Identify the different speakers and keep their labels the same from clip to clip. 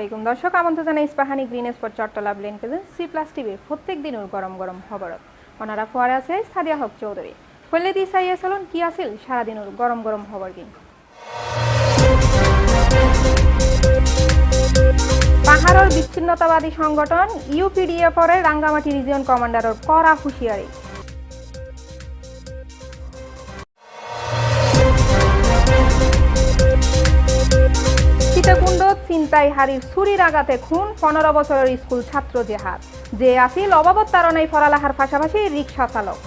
Speaker 1: আলাইকুম। দর্শক, আমন্ত্রণ জানাই ইস্পাহানি গ্রিন স্পট চট্টলা ব্লেন প্রেজেন্ট সি প্লাস টিভির প্রত্যেক দিনের গরম গরম খবরত। ওনারা ফোয়ারে আছে সাদিয়া হক চৌধুরী। হইলে দি সাইয়া সালন কি আছিল? সারাদিনের গরম গরম খবর কি? পাহাড়ের বিচ্ছিন্নতাবাদী সংগঠন ইউপিডিএফ এর রাঙ্গামাটি রিজিয়ন কমান্ডারের কড়া হুঁশিয়ারি। চিন্তাই হারির ছুরির আঘাতে খুন পনেরো বছরের স্কুল ছাত্র জেহাদ। যে আসিল অবাবত ফরালাহার পাশাপাশি রিক্সা চালক।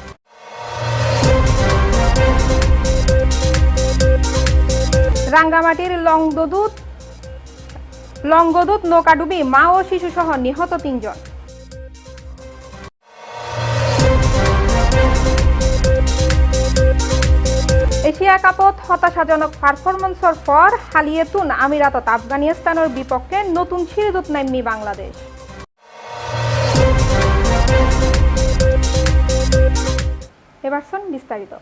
Speaker 1: রাঙ্গামাটির লংদদুত লংগদুত নৌকাডুবি মা ও শিশু সহ নিহত তিনজন। এশিয়া কাপত হতাশাজনক পারফরমেন্সের পর হালিয়েতুন আমিরাতত আফগানিস্তানের বিপক্ষে নতুন সিরিজত নাম্যি বাংলাদেশ। এবার শোন বিস্তারিত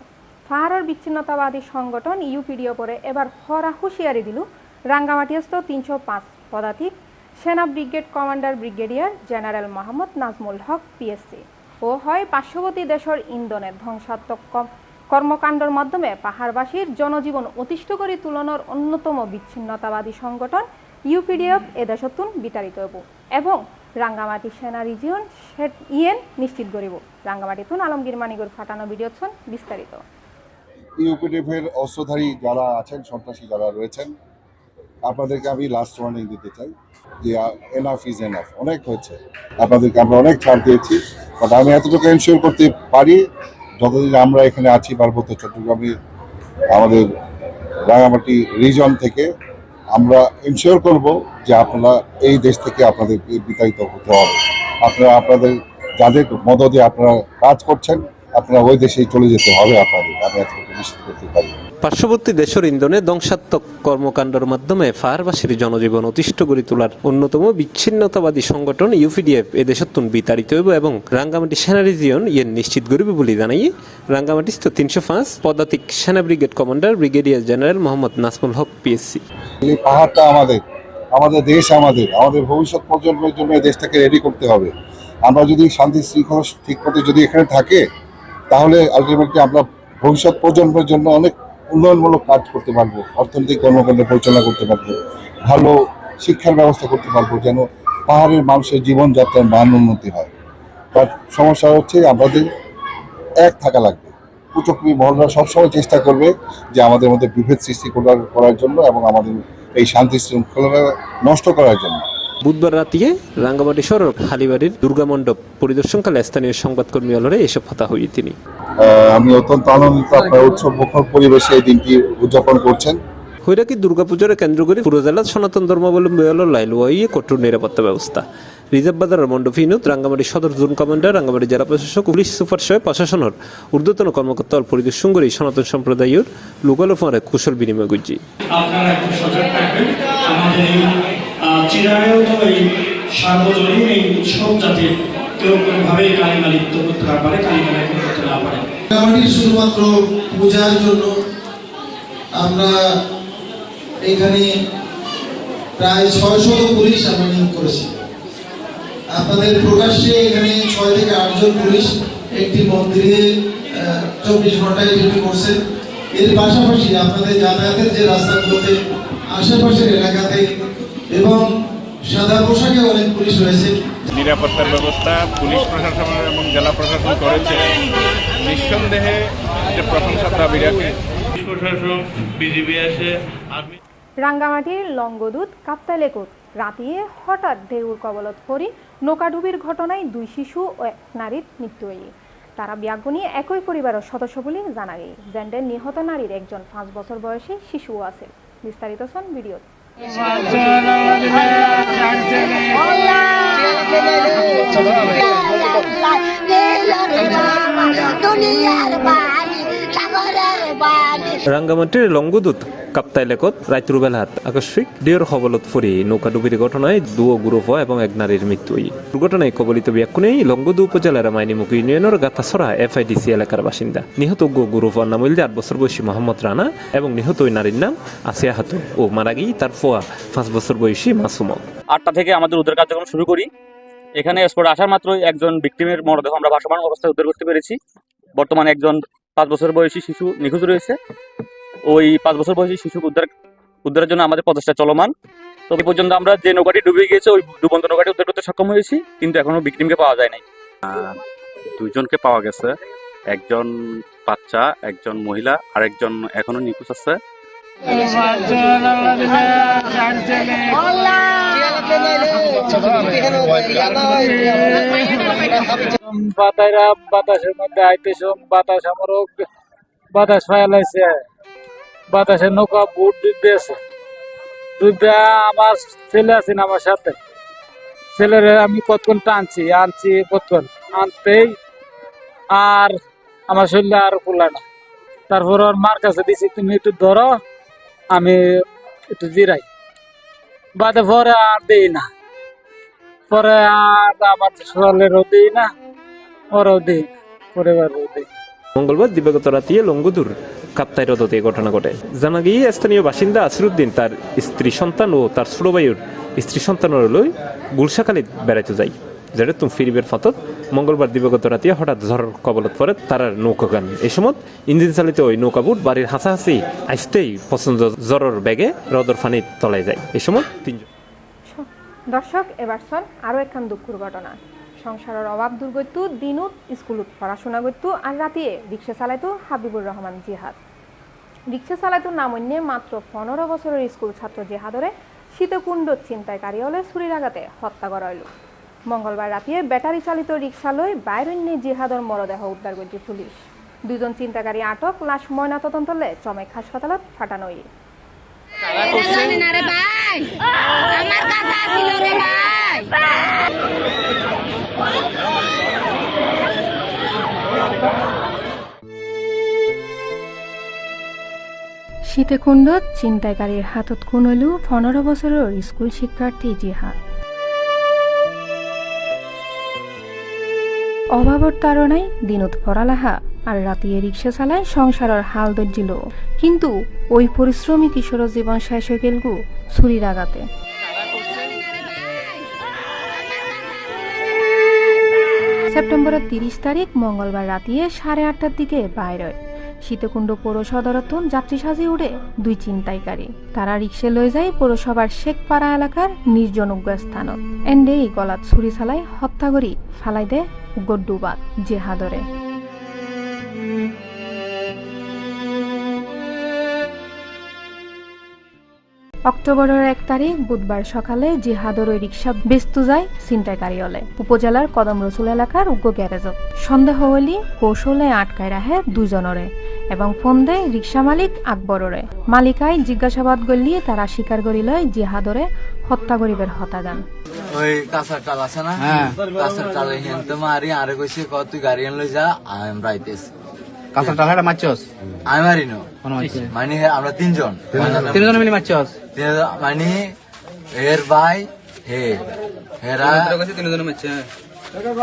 Speaker 1: ফাহারের বিচ্ছিন্নতাবাদী সংগঠন ইউপিডিও পরে এবার হরা হুঁশিয়ারি দিল রাঙ্গামাটিস্থ তিনশো পাঁচ পদাতিক সেনা brigade commander brigadier general Mohammad Nazmul Haque PSC ও হয় পার্শ্ববর্তী দেশের ইন্ধনের ধ্বংসাত্মক কর্মকাণ্ডের মাধ্যমে পাহাড়বাসীর জনজীবন অতিষ্ঠ করে তুলনার অন্যতম বিচ্ছিন্নতাবাদী সংগঠন ইউপিডিএফ এদেশতুন বিতাড়িত হব এবং রাঙ্গামাটি সেনা রিজিয়ন সেট ইয়েন নিশ্চিত করিব। রাঙ্গামাটিতুন আলমগীর মানিগুর ফাটানো ভিডিওছন বিস্তারিত।
Speaker 2: ইউপিডিএফের অস্ত্রধারী যারা আছেন, সন্ত্রাসী যারা রয়েছেন, আপনাদেরকে আমি লাস্ট ওয়ার্নিং দিতে চাই যে এনাফ ইজ এনাফ অনেক হয়েছে। আপনাদেরকে আমরা অনেক ছাড় দিয়েছি বাট আমি এতটুকু এনশিওর করতে পারি যতদিন আমরা এখানে আছি, পার্বত্য চট্টগ্রামের আমাদের রাঙামাটি রিজন থেকে, আমরা ইনশিওর করব যে আপনারা এই দেশ থেকে আপনাদেরকে বিতাড়িত হতে হবে। আপনারা, আপনাদের যাদের মদতে আপনারা কাজ করছেন, আপনারা ওই দেশেই চলে যেতে হবে আপনাদের। আমি এতটুকু নিশ্চিত করতে পারি।
Speaker 3: পার্শ্ববর্তী দেশের ইন্ধনে ধ্বংসাত্মক কর্মকাণ্ডের মাধ্যমে ফায়ারবাসীর জনজীবন অতিষ্ঠ করে তোলার অন্যতম বিচ্ছিন্নতাবাদী সংগঠন ইউপিডিএফ এদেশত্বন বিতাড়িত হইব এবং রাঙ্গামাটি সেনা রিজিয়ন ইয়ে নিশ্চিত করিবে বলে জানাই। রাঙ্গামাটিস্থ তিনশো পাঁচ পদাতিক সেনা brigade commander brigadier general Mohammad Nasmul Haque, PSC.
Speaker 2: এই পাহাড়টা আমাদের আমাদের দেশ আমাদের আমাদের ভবিষ্যৎ প্রজন্মের জন্য এই দেশটাকে রেডি করতে হবে। আমরা যদি শান্তি শৃঙ্খলা ঠিক মতো যদি এখানে থাকে, তাহলে আলটিমেটলি আমরা ভবিষ্যৎ প্রজন্মের জন্য অনেক উন্নয়নমূলক কাজ করতে পারব, অর্থনৈতিক কর্মকাণ্ড পরিচালনা করতে পারব, ভালো শিক্ষার ব্যবস্থা করতে পারব যেন পাহাড়ের মানুষের জীবনযাত্রার মান উন্নতি হয়। বাট সমস্যা হচ্ছে আমাদের এক থাকা লাগবে। কুচক্রী মহলরা সবসময় চেষ্টা করবে যে আমাদের মধ্যে বিভেদ সৃষ্টি করার করার জন্য এবং আমাদের এই শান্তি শৃঙ্খলা নষ্ট করার জন্য।
Speaker 3: বুধবার রাতিয়ে রাঙ্গামাটি শহরের হালিবাড়ির দুর্গা মণ্ডপ পরিদর্শনকালে স্থানীয় সংবাদকর্মী অলরে এসব কথা হই তিনি।
Speaker 2: আহ, আমি অত্যন্ত আনন্দিত আপনার উৎসব মুখর পরিবেশে এই দিনটি উদযাপন করছেন।
Speaker 3: হৈরাকি দুর্গাপূজার কেন্দ্র করে পুরো জেলার সনাতন ধর্মাবলম্বী হল লাইল ওয়াইয়ে কঠোর নিরাপত্তা ব্যবস্থা। রিজার্ভ বাজারের মণ্ডপিনুত রাঙ্গামাটি সদর জোন কমান্ডার রাঙ্গামাটি জেলা প্রশাসক পুলিশ সুপার সহ প্রশাসনের ঊর্ধ্বতন কর্মকর্তা পরিদর্শন করে সনাতন সম্প্রদায়ের লোকালোফারে কুশল বিনিময় গুজি
Speaker 4: আপনারা একটু সজাগ থাকবেন। আমাদের আহ, এই সার্বজনীন এই উৎসব যাতে কেউ কোনোভাবেই কালিমা লিপ্ত করতে না পারে কালিমা লিপ্ত করতে না পারে।
Speaker 5: শুধুমাত্র পূজার জন্য আমরা এখানে প্রায় ছয়শত পুলিশ আমরা নিয়োগ করেছি। আপনাদের প্রকাশ্যে এখানে ছয় থেকে আটজন পুলিশ একটি মন্দিরে চব্বিশ ঘন্টায় ডিউটি করছেন। এর পাশাপাশি আপনাদের যাতায়াতের যে রাস্তাগুলোতে আশেপাশের এলাকাতে এবং সাদা পোশাকে অনেক পুলিশ রয়েছে।
Speaker 6: নিরাপত্তার ব্যবস্থা পুলিশ প্রশাসন এবং জেলা প্রশাসন করেছে। নিঃসন্দেহে যে প্রশংসার দাবি রাখে
Speaker 7: প্রশাসন বিজিবি আসে আর্মি
Speaker 1: রাঙ্গামাটির লঙ্গদূত কাপ্তালেকুত রাতিয়ে হঠাৎ ঢেউর কবলত পরি নৌকাডুবির ঘটনায় দুই শিশু ও এক নারীর মৃত্যু হয়ে তারা বিয়াগুনি একই পরিবারের সদস্য বলে জানা গেছে। জেন্ডের নিহত নারীর একজন পাঁচ বছর বয়সী শিশুও আছে। বিস্তারিত শোন ভিডিও
Speaker 8: দুনিয়ার সাগর
Speaker 3: রাঙ্গামাটির লঙ্গদূত কাপ্তাই লেকত রাইতুর বেলাহাত আকস্মিক ডিওর হবলত ফুরি নৌকাডুবির ঘটনায় দুও গুরুপ এবং এক নারীর মৃত্যু দুর্ঘটনায় কবলিত ব্যকুনেই লঙ্গদু উপজেলার মাইনিমুখ ইউনিয়নের গাতাসরা এফআইডিসি এলাকার বাসিন্দা। নিহত গো গুরুপ নাম হইলে আট বছর বয়সী মোহাম্মদ রানা এবং নিহত ওই নারীর নাম আসিয়া হাতু ও মারা গিয়ে তার ফোয়া পাঁচ বছর বয়সী মাসুম।
Speaker 8: আটটা থেকে আমাদের উদ্ধার কার্যক্রম শুরু করি। এখানে স্পটে আসার মাত্রই একজন ভিক্টিমের মরদেহ আমরা ভাসমান অবস্থায় উদ্ধার করতে পেরেছি। বর্তমানে একজন পাঁচ বছর বয়সী শিশু নিখোঁজ রয়েছে। ওই পাঁচ বছর বয়সী শিশু উদ্ধার উদ্ধারের জন্য আমাদের প্রচেষ্টা চলমান। তো এই পর্যন্ত আমরা যে নৌকাটি ডুবে গিয়েছে ওই ডুবন্ত নৌকাটি উদ্ধার করতে সক্ষম হয়েছি কিন্তু এখনও ভিক্টিমকে পাওয়া যায় নাই।
Speaker 9: দুইজনকে পাওয়া গেছে। একজন বাচ্চা একজন মহিলা আর একজন এখনও নিখোঁজ আছে।
Speaker 10: বাতাইরা বাতাসের মধ্যে আইতেছ বাতাস আমারও বাতাস ফায়ালাইছে বাতাসে নৌকা বুট দিয়েছে দুইটা আমার ছেলে আছেন আমার সাথে। ছেলের আমি কতক্ষণ টানছি, আনছি কতক্ষণ আনতেই আর আমার শরীরে আর কুলা না। তারপর ওর মার কাছে দিছি, তুমি একটু ধরো, আমি একটু জিরাই। বাদে পরে আর দেই না। পরে আর আমার দিই না ওরাও দিই না পরিবারও
Speaker 3: মঙ্গলবার দিবাগত রাতিয়ে লঙ্গদুর কাপ্তাই রদতে এই ঘটনা ঘটে। জানা গিয়ে স্থানীয় বাসিন্দা আসিরুদ্দিন তার স্ত্রী সন্তান ও তার ছোট ভাইয়ের স্ত্রী সন্তানের লই গুলশাখালীত বেড়াইতে যাই যেটা তুমি ফিরিবের ফতত মঙ্গলবার দিবাগত রাতিয়ে হঠাৎ ঝড় কবলত পরে তার নৌকা গান। এই সময় ইঞ্জিন চালিত ওই নৌকাবুট বাড়ির হাসাহাসি আসতেই পছন্দ জ্বরের ব্যাগে রদর ফানির তলায় যায়। এই সময় তিনজন
Speaker 1: দর্শক, এবার চল আরও একখান দুঃখর ঘটনা। সংসারের অভাব দূর করতু দিনত স্কুলত পড়াশোনা করতু, আর রাতিয়ে রিক্সা চালাইতো হাবিবুর রহমান জিহাদ। রিক্সা চালাইতো নাম অন্যে মাত্র পনেরো বছরের স্কুল ছাত্র জেহাদরে শীতকুণ্ড ছিনতাইকারী হলে ছুরির আঘাতে হত্যা করা হইল। মঙ্গলবার রাতিয়ে ব্যাটারি চালিত রিক্সা লই বাইরণ্যে জিহাদর মরদেহ উদ্ধার করছে পুলিশ। দুজন চিন্তাকারী আটক লাশ ময়নাতদন্তলে চমেক হাসপাতালত ফাটানো
Speaker 11: জানি না রে ভাই। আমার কাছে আসিল রে ভাই।
Speaker 1: শীতকুণ্ড ছিনতাইকারীর হাতত খুন হইল পনেরো বছরের স্কুল শিক্ষার্থী জিহাদ। অভাবর তারণায় দিনত পড়ালেখা আর রাতিয়ে রিক্সা চালায় সংসারের হাল দর্জিল কিন্তু ওই পরিশ্রমী কিশোর জীবন শেষ হয়ে গেলগু ছুরির আঘাতে। সেপ্টেম্বরের তিরিশ তারিখ মঙ্গলবার রাতিয়ে সাড়ে আটটার দিকে বাইর শীতকুণ্ড পৌর সদরতন যাত্রী সাজি উড়ে দুই চিন্তাইকারী তারা রিক্সে লয়ে যায় পৌরসভার শেখপাড়া এলাকার নির্জনজ্ঞ স্থানত। এন্ডে এই গলাত ছুরি চালাই হত্যা করি ফালাই দে গড্ডুবাদ জেহাদরে। অক্টোবরের এক তারিখ বুধবার সকালে জিহাদর ওই রিক্সা ব্যস্ত যায় ছিনতাইকারী হলে উপজেলার কদম রসুল এলাকার উগ্র গ্যারেজত। সন্দেহ হইলি কৌশলে আটকায় রাখে দুজনরে এবং ফোন দেয় রিক্সা মালিক আকবররে। মালিকাই জিজ্ঞাসাবাদ করলি তারা স্বীকার করি লয় জিহাদরে হত্যা করিবের হতাগান
Speaker 12: ওই কাঁচার টাল আছে না? কাঁচার টাল হেনতে মারি আরে কইছে ক তুই গাড়ি আনলে যা আমরা আইতেছি
Speaker 10: কাঁচা মারছস
Speaker 12: আমি মারি নো মানে আমরা তিনজন।
Speaker 10: তিনজন মিলে মারছস
Speaker 12: মানে এর ভাই হে। হেরা
Speaker 10: তিনজন মারছে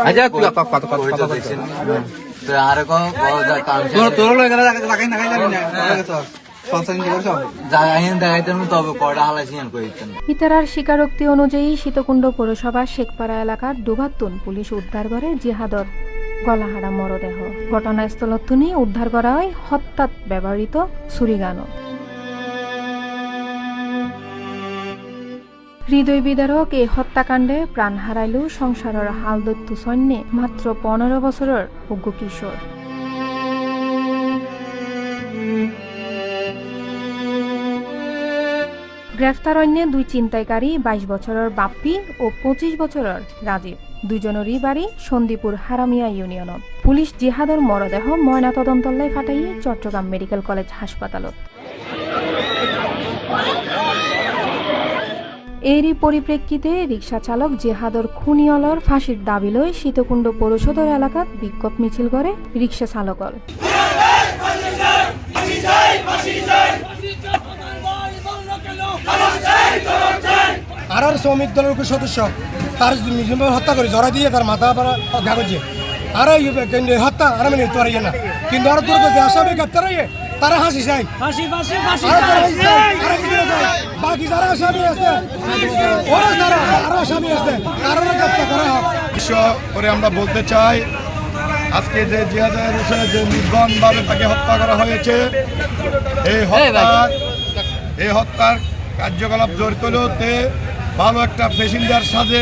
Speaker 10: আচ্ছা কত কত কত কত
Speaker 12: তো আরে ক ক কাম
Speaker 10: তোর তোর লগে গেলে লাগাই না? লাগাই না সলসাইন দিবস
Speaker 12: যা আইন দেখাইতেন তবে কয়টা হালাইছি আন কইতেন।
Speaker 1: ইতারার স্বীকারোক্তি অনুযায়ী শীতকুণ্ড পৌরসভার শেখপাড়া এলাকার ডুবাত্তুন পুলিশ উদ্ধার করে জিহাদর গলাহারা মরদেহ। ঘটনাস্থলত তুনি উদ্ধার করা হয় হত্যাত ব্যবহৃত ছুরিগানও হৃদয় বিদারক এই হত্যাকাণ্ডে প্রাণ হারাইল সংসারের হাল দত্তু সৈন্যে মাত্র পনেরো বছরের উগ্র কিশোর গ্রেফতার অন্য দুই চিন্তাইকারী বাইশ বছরের বাপ্পি ও পঁচিশ বছরের রাজীব দুজনেরই বাড়ি সন্দীপুর হারামিয়া ইউনিয়নত। পুলিশ জিহাদর মরদেহ ময়নাতদন্তলে ফাটাই চট্টগ্রাম মেডিকেল কলেজ হাসপাতালত। এরই পরিপ্রেক্ষিতে রিক্সা চালক জেহাদর খুনিয়লর ফাঁসির দাবি লয় শীতকুণ্ড পৌরসদর এলাকাত বিক্ষোভ মিছিল করে রিক্সা চালকল
Speaker 13: আর শ্রমিক দলের সদস্য। তার হত্যা করে জড়া দিয়ে তার মাথা পাড়া কাগজে আর হত্যা আর আমি নিতে পারি না। কিন্তু আর দূর করতে আসামি গ্রেপ্তার হয়ে তারা হাসি চাই তারা। বাকি যারা আসামি আছে ওরা যারা আরও আসামি আছে তারা গ্রেপ্তার করা হোক।
Speaker 5: করে আমরা বলতে চাই আজকে যে জিয়াদের হোসেন যে নির্গণভাবে তাকে হত্যা করা হয়েছে এই হত্যার এই হত্যার কার্যকলাপ জড়িত হতে ভালো একটা প্যাসেঞ্জার সাথে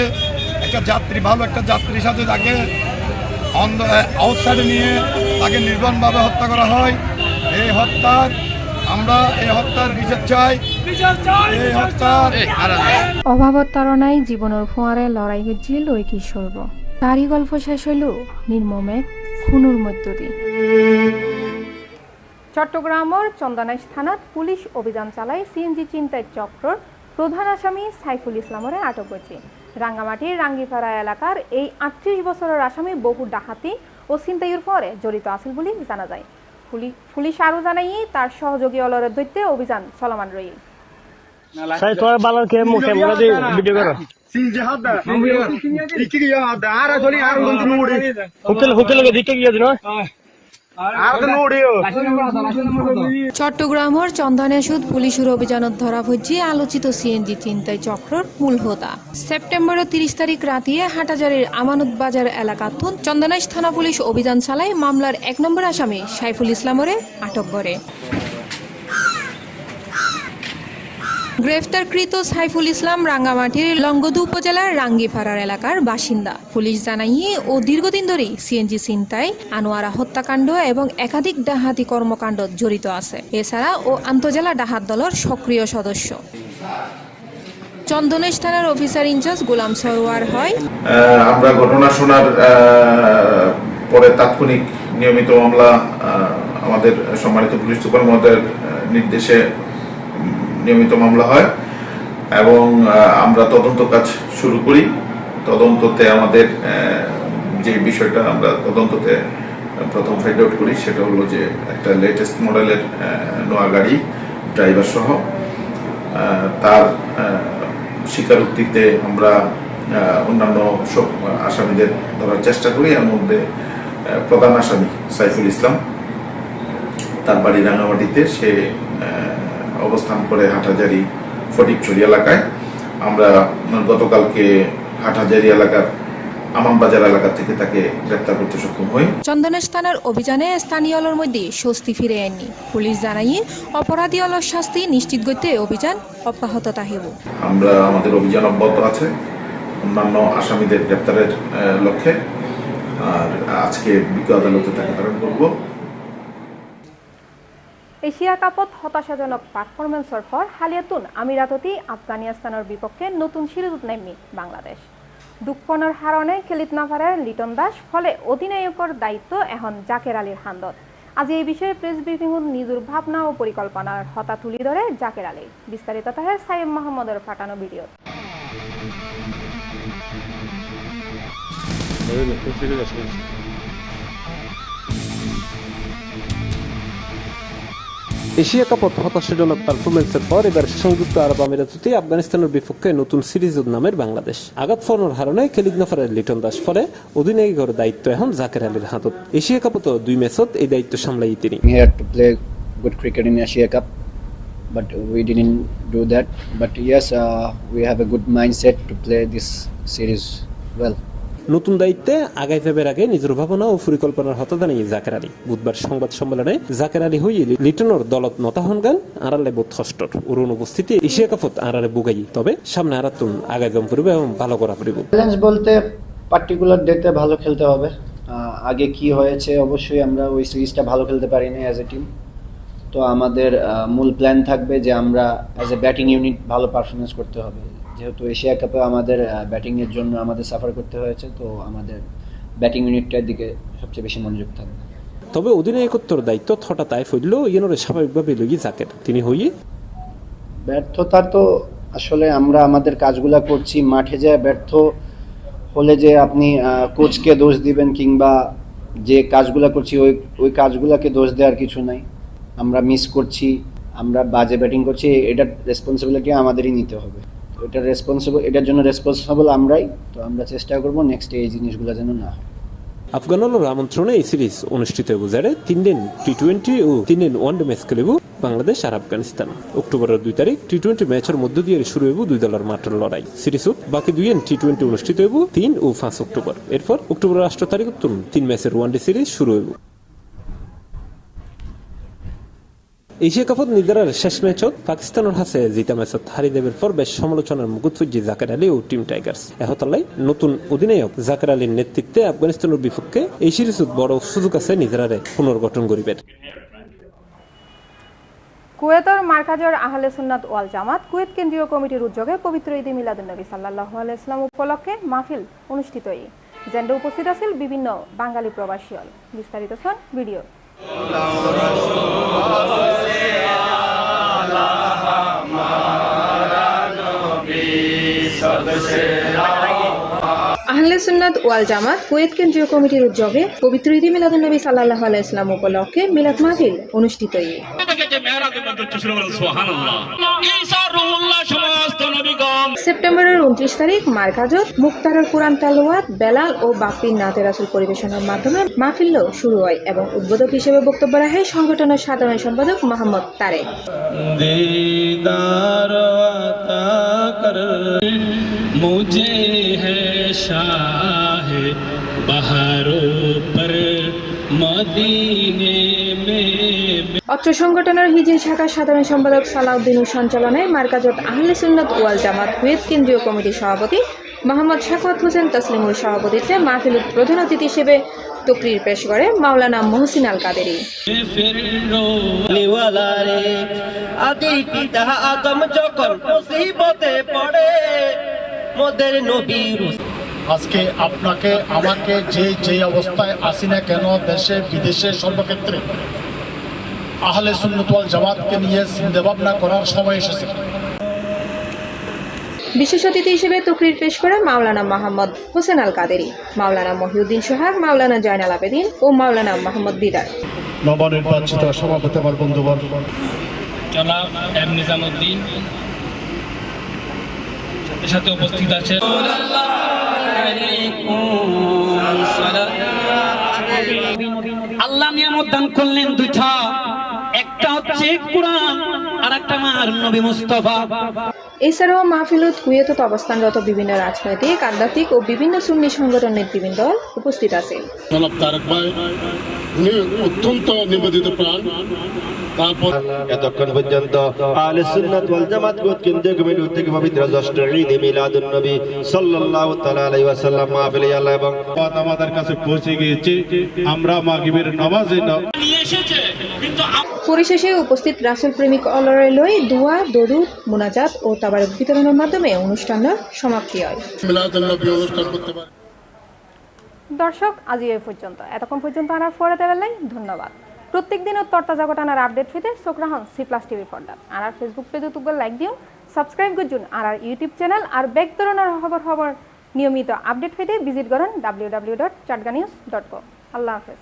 Speaker 5: একটা যাত্রী ভালো একটা যাত্রীর সাথে তাকে আউটসাইডে নিয়ে তাকে নির্গণভাবে হত্যা করা হয়। এই হত্যার আমরা এই হত্যার বিচার চাই। এই হত্যার
Speaker 1: অভাবত তাৰণাই জীৱনৰ ফোঁৱাৰে লৰাই গুজিল ঐ কিশোৰব তাৰি গল্প শেষ হইল নির্মমে খুনুর মধ্য দিয়ে। চট্টগ্রামের চন্দনাইশ থানাত পুলিশ অভিযান চালায় সিএনজি চিন্তায় চক্রর প্রধান আসামি সাইফুল ইসলামরে আটক করেছে রাঙ্গামাটির রাঙ্গিপাড়া এলাকার এই আটত্রিশ বছরের আসামি বহু ডাকাতি ও ছিনতাইয়ের পরে জড়িত আছিল বলে জানা যায় পুলি- পুলিশ আরও জানাই তার সহযোগী অলরের দৈত্যে অভিযান চলমান রয়ে চট্টগ্রামের চন্দনেশুদ পুলিশের অভিযানত ধরা হচ্ছে আলোচিত সিএনজি চিন্তায় চক্রর মূল হোতা। সেপ্টেম্বরের তিরিশ তারিখ রাতিয়ে হাটাজারের আমানত বাজার এলাকাতুন চন্দনেশ থানা পুলিশ অভিযান চালায় মামলার এক নম্বর আসামি সাইফুল ইসলামরে আটক করে। গ্রেফতারকৃত সাইফুল ইসলাম রাঙ্গামাটির লঙ্গদু উপজেলার রাঙ্গিপাড়ার এলাকার বাসিন্দা। পুলিশ জানাইয়ে ও দীর্ঘদিন ধরেই সিএনজি চিন্তায় আনোয়ারা হত্যাকাণ্ড এবং একাধিক ডাহাতি কর্মকাণ্ড জড়িত আছে। এছাড়া ও আন্তজেলা ডাহাত দলের সক্রিয় সদস্য। চন্দনেশ থানার অফিসার ইনচার্জ গোলাম সরোয়ার হয়
Speaker 6: আমরা ঘটনা শোনার পরে তাৎক্ষণিক নিয়মিত মামলা আমাদের সম্মানিত পুলিশ সুপার মহোদয়ের নির্দেশে নিয়মিত মামলা হয় এবং আমরা তদন্ত কাজ শুরু করি। তদন্ততে আমাদের যে বিষয়টা আমরা তদন্ততে প্রথম ফাইন্ড আউট করি সেটা হলো যে একটা লেটেস্ট মডেলের নোয়া গাড়ি ড্রাইভার সহ তার স্বীকারোক্তিতে আমরা অন্যান্য সব আসামিদের ধরার চেষ্টা করি। এর মধ্যে প্রধান আসামি সাইফুল ইসলাম, তার বাড়ি রাঙামাটিতে সে অবস্থান করে হাটহাজারি ফটিকছড়ি এলাকায়। আমরা গতকালকে হাটহাজারি এলাকার আমানবাজার এলাকা থেকে তাকে গ্রেপ্তার করতে সক্ষম হই।
Speaker 1: চন্দনেশ থানার অভিযানে মধ্যে স্বস্তি ফিরে আননি পুলিশ জানাইয়ে অপরাধী অলর শাস্তি নিশ্চিত করতে অভিযান অব্যাহত থাকিব।
Speaker 6: আমরা আমাদের অভিযান অব্যাহত আছে অন্যান্য আসামিদের গ্রেপ্তারের লক্ষ্যে। আর আজকে বিজ্ঞ আদালতে তাকে প্রেরণ করব।
Speaker 1: এশিয়া কাপত হতাশাজনক পারফরমেন্সের পর হালিয়াতুন আমিরাততি আফগানিস্তানের বিপক্ষে নতুন সিরিজত নামি বাংলাদেশ। দুঃখনের হারণে খেলিত না পারে লিটন দাস ফলে অধিনায়কের দায়িত্ব এখন জাকের আলীর হান্দত আজি এই বিষয়ে প্রেস ব্রিফিংত নিজের ভাবনা ও পরিকল্পনার হতা তুলি ধরে জাকের আলী বিস্তারিত তাহে সাইম মাহমুদের পাঠানো ভিডিও
Speaker 3: এশিয়া কাপত হতাশাজনক পারফরমেন্সের পর এবার সংযুক্ত আরব আমিরাততে আফগানিস্তানের বিপক্ষে নতুন সিরিজ নামের বাংলাদেশ আঘাত ফর্মর হারণে খেলিদ নফারের লিটন দাস ফলে অধিনায়কের দায়িত্ব এখন জাকের আলীর হাতত এশিয়া কাপত দুই ম্যাচত এই দায়িত্ব সামলাই তিনি
Speaker 14: good cricket in Asia Cup, but we didn't do that. But yes, uh, we have a good mindset to play this series well.
Speaker 3: নতুন দায়িত্বে আগাই ফেবের আগে নিজের ভাবনা ও পরিকল্পনার হতা জানিয়ে জাকের আলী। বুধবার সংবাদ সম্মেলনে জাকের আলী হই লিটনের দলত নতাহন গান, আড়ালে বোধ হস্টর ওর অনুপস্থিতি এশিয়া কাপত আড়ালে বুগাই। তবে সামনে আরাতুন আগাই জম পড়বে এবং ভালো করা পড়ব
Speaker 14: বলতে পার্টিকুলার ডেতে ভালো খেলতে হবে। আগে কি হয়েছে অবশ্যই আমরা ওই সিরিজটা ভালো খেলতে পারিনি অ্যাজ এ টিম তো আমাদের মূল প্ল্যান থাকবে যে আমরা অ্যাজ এ ব্যাটিং ইউনিট ভালো পারফরমেন্স করতে হবে। যেহেতু এশিয়া কাপে আমাদের ব্যাটিংয়ের জন্য আমাদের সাফার করতে হয়েছে তো আমাদের ব্যাটিং ইউনিটটার দিকে সবচেয়ে বেশি মনোযোগ থাকবে।
Speaker 3: তবে অধিনায়কত্বর দায়িত্ব থটা তাই ফইল ইয়নরে স্বাভাবিকভাবে লই জাকের। তিনি হই
Speaker 14: ব্যর্থতা তো আসলে আমরা আমাদের কাজগুলা করছি মাঠে যায় ব্যর্থ হলে যে আপনি কোচকে দোষ দিবেন কিংবা যে কাজগুলা করছি ওই ওই কাজগুলাকে দোষ দেওয়ার কিছু নাই। আমরা মিস করছি আমরা বাজে ব্যাটিং করছি এটার রেসপন্সিবিলিটি আমাদেরই নিতে হবে। এটা রেসপন্সিবল এটার জন্য রেসপন্সিবল আমরাই, তো আমরা চেষ্টা করব নেক্সট এই জিনিসগুলো যেন না হয়।
Speaker 3: আফগানর আমন্ত্রণে এই সিরিজ অনুষ্ঠিত হব যারে তিন দিন টি টোয়েন্টি ও তিন দিন ওয়ান ডে ম্যাচ খেলিব বাংলাদেশ আর আফগানিস্তান। অক্টোবরের দুই তারিখ টি টোয়েন্টি ম্যাচের মধ্য দিয়ে শুরু হইব দুই দলের মাঠের লড়াই। সিরিজ হোক, বাকি দুই টি টোয়েন্টি অনুষ্ঠিত হইব তিন ও পাঁচ অক্টোবর। এরপর অক্টোবরের আষ্ট তারিখ তিন ম্যাচের ওয়ান ডে সিরিজ শুরু হইব এশিয়া কাপত নিজেরার শেষ ম্যাচত পাকিস্তানের হাতে জিতা ম্যাচত হারি দেবের পর বেশ সমালোচনার মুকুট ফুজি জাকের আলী ও টিম টাইগার্স এহতালাই নতুন অধিনায়ক জাকের আলীর নেতৃত্বে আফগানিস্তানের বিপক্ষে এই সিরিজত বড় সুযোগ আছে নিজেরারে পুনর্গঠন করিবের
Speaker 15: কুয়েতর মার্কাজর আহলে সুন্নাত ওয়াল জামাত কুয়েত কেন্দ্রীয় কমিটির উদ্যোগে পবিত্র ঈদে মিলাদুন্নবী সাল্লাহ আলাইসলাম উপলক্ষে মাহফিল অনুষ্ঠিত এই জেন্ডে উপস্থিত আছিল বিভিন্ন বাঙালি প্রবাসী বিস্তারিত ছন ভিডিও বাংলা সুন্নাত ওয়াল জামাত কুয়েত কেন্দ্রীয় কমিটির উদ্যোগে পবিত্র ঈদ মিলাদুল নবী সাল্লাল্লাহু আলাইহি সাল্লাম উপলক্ষে মিলাদ মাহফিল অনুষ্ঠিত সেপ্টেম্বরের উনত্রিশ তারিখ মার্কাজত মুক্তারের কোরআন তালোয়াত বেলাল ও বাপ্পির নাতে রাসুল পরিবেশনার মাধ্যমে মাহফিল শুরু হয় এবং উদ্বোধক হিসেবে বক্তব্য রাখে সংগঠনের সাধারণ সম্পাদক মোহাম্মদ
Speaker 7: তারে शाह बहारों पर मदीने में
Speaker 15: অত্র সংগঠনের হিজির শাখার সাধারণ সম্পাদক সালাউদ্দিনের সঞ্চালনায় মার্কাজত আহলে সুন্নত ওয়াল জামাত কুয়েত কেন্দ্রীয় কমিটির সভাপতি মোহাম্মদ শাখাত হোসেন তসলিমুল সভাপতিত্বে মাহফিলের প্রধান অতিথি হিসেবে তকরির পেশ করে মাওলানা মহসিন আল কাদেরী
Speaker 7: फिर रोवाला रे আদি পিতা আদম যখন মুসিবতে পড়ে মোদের নবীর
Speaker 16: আজকে আপনাকে আমাকে যে যে অবস্থায় আসি না কেন দেশে বিদেশে সর্বক্ষেত্রে আহলে সুন্নতওয়াল জামাতকে নিয়ে চিন্তা ভাবনা করার সময় এসেছে।
Speaker 15: বিশেষ অতিথি হিসেবে তকরির পেশ করে মাওলানা মোহাম্মদ হোসেন আল কাদেরী মাওলানা মহিউদ্দিন সোহাগ মাওলানা জয়নাল আবেদিন ও মাওলানা মোহাম্মদ দিদার।
Speaker 16: নবনির্বাচিত সভাপতি আমার বন্ধুবর
Speaker 4: জনাব এম নিজামুদ্দিন সাথে সাথে উপস্থিত আছে
Speaker 17: আল্লাহ নিয়ামত দান করলেন দুইটা। একটা হচ্ছে কোরআন আর একটা আমার নবী মুস্তফা।
Speaker 15: এছাড়াও মাহফিলত কুয়েতত অবস্থানরত বিভিন্ন রাজনৈতিক আধ্যাত্মিক ও বিভিন্ন সুন্নি সংগঠনের নেতৃবৃন্দ উপস্থিত আছে
Speaker 16: জনাব তারেক ভাই উনি অত্যন্ত নিবেদিত প্রাণ।
Speaker 18: এতক্ষণ পর্যন্ত আহলে সুন্নাত ওয়াল জামাত গোত কেন্দ্রীয় কমিটি থেকে পবিত্র ষষ্ঠ ঈদ মিলাদুন নবী সাল্লাল্লাহু তাআলা আলাইহি ওয়াসাল্লাম মাহফিলে আল্লাহ এবং
Speaker 16: আমাদের কাছে পৌঁছে গিয়েছে। আমরা মাগরিবের নামাজে
Speaker 17: নিয়ে এসেছে কিন্তু
Speaker 15: পরিশেষে উপস্থিত রাসুল প্রেমিক অলরাইলই দোয়া দরুদ মোনাজাত ও তাবারক বিতরণের মাধ্যমে অনুষ্ঠানের সমাপ্তি হয়।
Speaker 16: মিলাদুন নবী অনুষ্ঠান করতে পারি।
Speaker 15: দর্শক আজ এই পর্যন্ত। এতক্ষণ পর্যন্ত আনার ফোরাতে বেলায় ধন্যবাদ। প্রত্যেক দিন তরতাজা ঘটনার আপডেট ফিতে চোখ হন সি প্লাস টিভির পর্দা আর আর ফেসবুক পেজে তুকবার লাইক দিও সাবস্ক্রাইব করুন আর আর ইউটিউব চ্যানেল আর ব্যাক ধরনের খবর খবর নিয়মিত আপডেট পেতে ভিজিট করুন W W dot Chatga news dot com আল্লাহ হাফেজ।